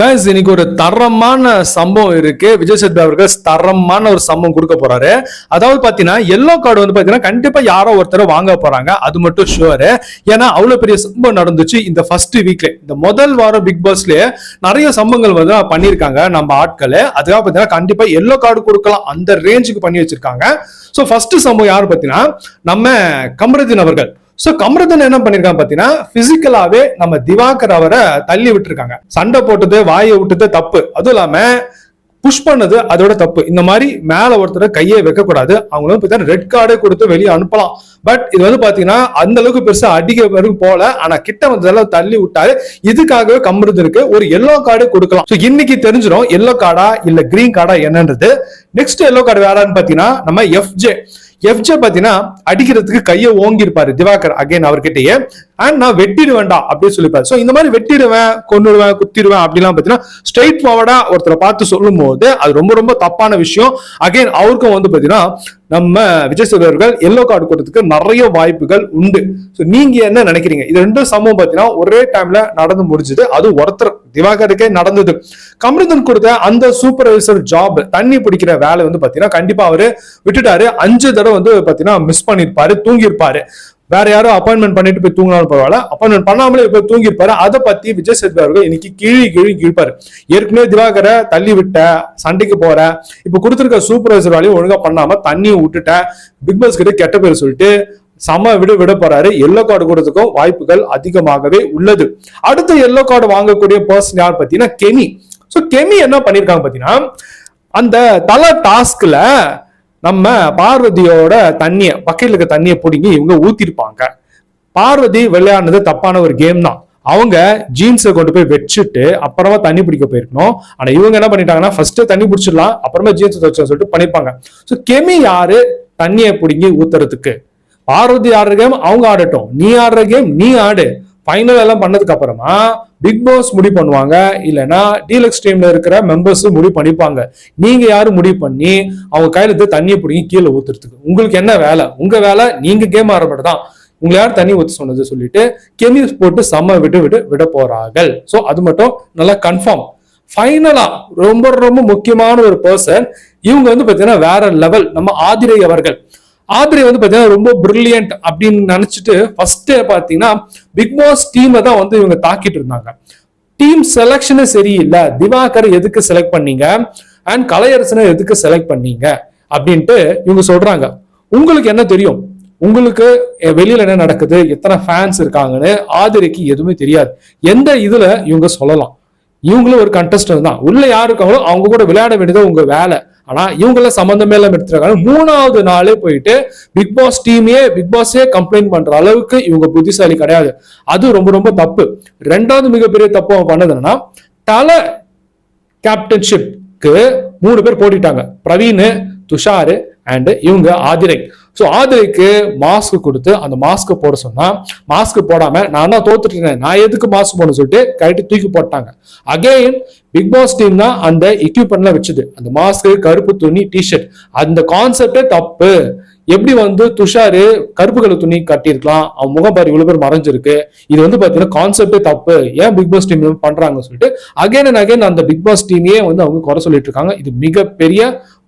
Guys இன்னைக்கு ஒரு தரமான சம்பவம் இருக்கு. விஜய் சேத்பி அவர்கள் தரமான ஒரு சம்பவம் கொடுக்க போறாரு. அதாவது பாத்தீங்கன்னா எல்லோ கார்டு வந்து பாத்தீங்கன்னா கண்டிப்பா யாரோ ஒருத்தர் வாங்க போறாங்க. அது மட்டும் ஷுவரு ஏன்னா அவ்வளவு பெரிய சம்பவம் நடந்துச்சு இந்த ஃபர்ஸ்ட் வீக்ல இந்த முதல் வாரம் பிக் பாஸ்லயே நிறைய சம்பவங்கள் வந்து பண்ணியிருக்காங்க நம்ம ஆட்கள். அதுக்காக பாத்தீங்கன்னா கண்டிப்பா எல்லோ கார்டு கொடுக்கலாம். அந்த ரேஞ்சுக்கு பண்ணி வச்சிருக்காங்க. ஸோ ஃபர்ஸ்ட் சம்பவம் யாரு பாத்தீங்கன்னா நம்ம கமரதின் அவர்கள். சோ கமரதன் என்ன பண்ணிருக்காங்க பாத்தீங்கன்னா பிசிக்கலாவே நம்ம திவாகர் அவரை தள்ளி விட்டுருக்காங்க. சண்டை போட்டது வாயை விட்டது தப்பு. அதுவும் இல்லாம புஷ் பண்ணது அதோட தப்பு. இந்த மாதிரி மேல ஒருத்தர் கையை வைக்க கூடாது அவங்க பார்த்தீங்கன்னா ரெட் கார்டே கொடுத்து வெளியே அனுப்பலாம். பட் இது வந்து பாத்தீங்கன்னா அந்த அளவுக்கு பெருசா அடிக்க வரைக்கும் போல ஆனா கிட்ட வந்ததெல்லாம் தள்ளி விட்டாரு. இதுக்காகவே கமருதனுக்கு ஒரு எல்லோ கார்டு கொடுக்கலாம். ஸோ இன்னைக்கு தெரிஞ்சிடும் எல்லோ கார்டா இல்ல கிரீன் கார்டா என்னன்றது. நெக்ஸ்ட் எல்லோ கார்டு வேறான்னு பாத்தீங்கன்னா நம்ம எஃப்ஜே எஃப்ஜே பாத்தீங்கன்னா அடிக்கிறதுக்கு கையை ஓங்கி இருப்பாரு திவாகர் அகைன் அவர்கிட்டயே. அண்ட் நான் வெட்டிடுவேன்டா அப்படின்னு சொல்லிப்பாரு. சோ இந்த மாதிரி வெட்டிடுவேன் கொண்டுடுவேன் குத்திடுவேன் அப்படிலாம் பாத்தீங்கன்னா ஸ்ட்ரெயிட் ஃபார்வர்டா ஒருத்தரை பார்த்து சொல்லும் போது அது ரொம்ப ரொம்ப தப்பான விஷயம். அகைன் அவருக்கும் வந்து பாத்தீங்கன்னா நம்ம விஜய் சேதுபதி அவர்கள் எல்லோ கார்டு கொடுத்ததுக்கு நிறைய வாய்ப்புகள் உண்டு. ஸோ நீங்க என்ன நினைக்கிறீங்க? இது ரெண்டும் சம்பவம் பாத்தீங்கன்னா ஒரே டைம்ல நடந்து முடிஞ்சது. அது ஒருத்தர் திவாகருக்கே நடந்தது. கமருதன் கொடுத்த அந்த சூப்பர்வைசர் ஜாப் தண்ணி பிடிக்கிற வேலை வந்து பாத்தீங்கன்னா கண்டிப்பா அவரு விட்டுட்டாரு. அஞ்சு தடவை வந்து பாத்தீங்கன்னா மிஸ் பண்ணிருப்பாரு தூங்கியிருப்பாரு. வேற யாரும் அப்பாயின்மெண்ட் பண்ணிட்டு போய் தூங்கினாலும் பரவாயில்ல. அப்பாயின்மெண்ட் பண்ணாமலே போய் தூங்கிப்பாரு அதை பத்தி விஜய் சேதுபதி அவர்கள் இன்னைக்கு கீழே கீழே கீழ்ப்பாரு. ஏற்கனவே திவாகரை தள்ளி விட்ட சண்டைக்கு போற இப்ப கொடுத்துருக்க சூப்பர்வைசர் வேலையும் ஒழுங்கா பண்ணாம தண்ணியை விட்டுட்ட பிக் பாஸ் கிட்ட கெட்ட பேர் சொல்லிட்டு சம விட விட போறாரு. எல்லோ கார்டு கொடுத்துக்கும் வாய்ப்புகள் அதிகமாகவே உள்ளது. அடுத்த எல்லோ கார்டு வாங்கக்கூடிய பர்சன் யார் பார்த்தீங்கன்னா கெமி. ஸோ கெமி என்ன பண்ணியிருக்காங்க பார்த்தீங்கன்னா அந்த தலை டாஸ்க்ல நம்ம பார்வதியோட தண்ணியை பக்கெட்ல இருக்க தண்ணியை பிடிங்கி இவங்க ஊத்திருப்பாங்க. பார்வதி விளையாடுனது தப்பான ஒரு கேம் தான். அவங்க ஜீன்ஸை கொண்டு போய் வச்சுட்டு அப்புறமா தண்ணி பிடிக்க போயிருக்கணும். ஆனா இவங்க என்ன பண்ணிட்டாங்கன்னா ஃபர்ஸ்ட் தண்ணி பிடிச்சிடலாம் அப்புறமா ஜீன்ஸ் துவச்சா சொல்லிட்டு பண்ணிருப்பாங்க ஸோ கெமி யாரு? தண்ணியை பிடிங்கி ஊத்துறதுக்கு. பார்வதி ஆடுற கேம் அவங்க ஆடட்டும். நீ ஆடுற கேம் நீ ஆடு. ஃபைனல் எல்லாம் பண்ணதுக்கு அப்புறமா பிக் பாஸ் முடிவு பண்ணுவாங்க. இல்லைன்னா டீலக்ஸ் டீம்ல இருக்கிற மெம்பர்ஸும் முடிவு பண்ணிப்பாங்க. நீங்க யாரு முடிவு பண்ணி அவங்க கையில இருந்து தண்ணியை பிடிங்கி கீழே ஊத்துறதுக்கு? உங்களுக்கு என்ன வேலை? உங்க வேலை நீங்க கேம் ஆட தான். உங்களை யார் தண்ணி ஊத்த சொன்னது சொல்லிட்டு கெமிஸ் போட்டு செம்ம விட்டு விட்டு விட போறார்கள். ஸோ அது மட்டும் நல்லா கன்ஃபார்ம் ஃபைனலா ரொம்ப ரொம்ப முக்கியமான ஒரு பர்சன் இவங்க வந்து பாத்தீங்கன்னா வேற லெவல் நம்ம ஆதிரை அவர்கள். ஆப்ரி வந்து பாத்தீங்கன்னா ரொம்ப பிரில்லியன்ட் அப்படின்னு நினைச்சிட்டு ஃபர்ஸ்டே பாத்தீங்கன்னா பிக் பாஸ் டீமை தான் வந்து இவங்க தாக்கிட்டு இருந்தாங்க. டீம் செலெக்ஷனே சரியில்லை. திவாகர் எதுக்கு செலக்ட் பண்ணீங்க? அண்ட் கலையரசனை எதுக்கு செலக்ட் பண்ணீங்க? அப்படின்ட்டு இவங்க சொல்றாங்க. உங்களுக்கு என்ன தெரியும்? உங்களுக்கு வெளியில என்ன நடக்குது? எத்தனை ஃபேன்ஸ் இருக்காங்கன்னு ஆதிரிக்கு எதுவுமே தெரியாது. எந்த இதுல இவங்க சொல்லலாம். இவங்களும் ஒரு கண்டஸ்டன் தான். உள்ள யார் இருக்காங்களோ அவங்க கூட விளையாட வேண்டியது உங்க வேலை. ஆனா இவங்கள சம்பந்தமே இல்லாம எடுத்துருக்காங்க மூணாவது நாளே போயிட்டு பிக் பாஸ் டீமே பிக் பாஸே கம்ப்ளைண்ட் பண்ற அளவுக்கு இவங்க புத்திசாலி கிடையாது. அது ரொம்ப ரொம்ப தப்பு. ரெண்டாவது மிகப்பெரிய தப்பு அவன் பண்ணது என்னன்னா தலை கேப்டன்ஷிப்க்கு மூணு பேர் போட்டிட்டாங்க. பிரவீன் துஷாரு அண்ட் இவங்க ஆதிரை. ஸோ ஆதிரிக்கு மாஸ்க் கொடுத்து அந்த மாஸ்க் போட சொன்னா மாஸ்க் போடாம நான் தான் தோத்துட்டேன் நான் எதுக்கு மாஸ்க் போடணும்னு சொல்லிட்டு கரெக்டாக தூக்கி போட்டாங்க. அகைன் பிக் பாஸ் டீம் தான் அந்த எக்யூப்மெண்ட்லாம் வச்சுது. அந்த மாஸ்க் கருப்பு துணி டிஷர்ட் அந்த கான்செப்டே தப்பு. எப்படி வந்து துஷாரு கருப்பு கலர் துணி கட்டியிருக்கலாம்? அவன் முகம் பாரு இவ்வளவு பேர் மறைஞ்சிருக்கு. இது வந்து பாத்தீங்கன்னா கான்செப்டே தப்பு. ஏன் பிக் பாஸ் டீம் பண்றாங்கன்னு சொல்லிட்டு அகைன் அண்ட் அகைன் அந்த பிக் பாஸ் டீமையே வந்து அவங்க குறை சொல்லிட்டு இருக்காங்க. இது மிகப்பெரிய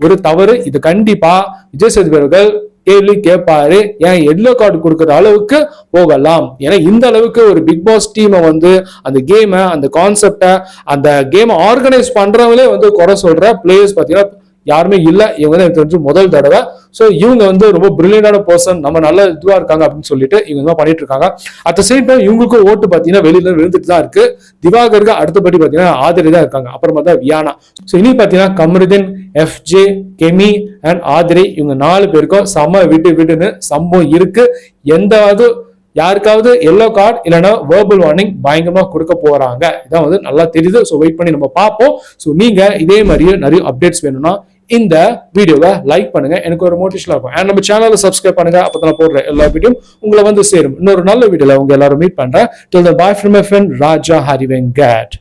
ஒரு தவறு. இது கண்டிப்பா விஜய் சேதுபதி கேள்வி கேட்பாரு. ஏன் எல்லோ கார்டு கொடுக்குற அளவுக்கு போகலாம்? ஏன்னா இந்த அளவுக்கு ஒரு பிக் பாஸ் டீமை வந்து அந்த கேமை அந்த கான்செப்டை அந்த கேமை ஆர்கனைஸ் பண்றவங்களே வந்து குறை சொல்ற பிளேயர்ஸ் பார்த்தீங்கன்னா யாருமே இல்லை. இவங்க தான் எனக்கு தெரிஞ்சு முதல் தடவை. ஸோ இவங்க வந்து ரொம்ப பிரில்லியண்டான பர்சன் நம்ம நல்ல இதுவாக இருக்காங்க அப்படின்னு சொல்லிட்டு இவங்க தான் பண்ணிட்டு இருக்காங்க. அட் த சேம் டைம் இவங்களுக்கும் ஓட்டு பார்த்தீங்கன்னா வெளியில விழுந்துட்டு தான் இருக்கு. திவாகருக்கு அடுத்தபடி பார்த்தீங்கன்னா ஆதிரி தான் இருக்காங்க. அப்புறமா தான் வியானா. ஸோ இனி பார்த்தீங்கன்னா Kamarudheen FJ Kemi and Aadhiri இவங்க நாலு பேருக்கும் செம்ம விட்டு விட்டுன்னு சம்பவம் இருக்கு. எந்தாவது யாருக்காவது எல்லோ கார்டு இல்லைன்னா வேர்பல் வார்னிங் பயங்கரமா கொடுக்க போறாங்க. இதான் வந்து நல்லா தெரியுது. ஸோ வெயிட் பண்ணி நம்ம பார்ப்போம். ஸோ நீங்க இதே மாதிரியே நிறைய அப்டேட்ஸ் வேணும்னா இந்த வீடியோவை லைக் பண்ணுங்க. எனக்கு ஒரு மோட்டிவேஷனாக இருக்கும். அண்ட் நம்ம சேனலை சப்ஸ்கிரைப் பண்ணுங்க. அப்போ நான் போடுற எல்லா வீடியோ உங்களை வந்து சேரும். இன்னொரு நல்ல வீடியோவில் உங்க எல்லாரும் மீட் பண்றேன். Till the boy from friend Raja Harivenkat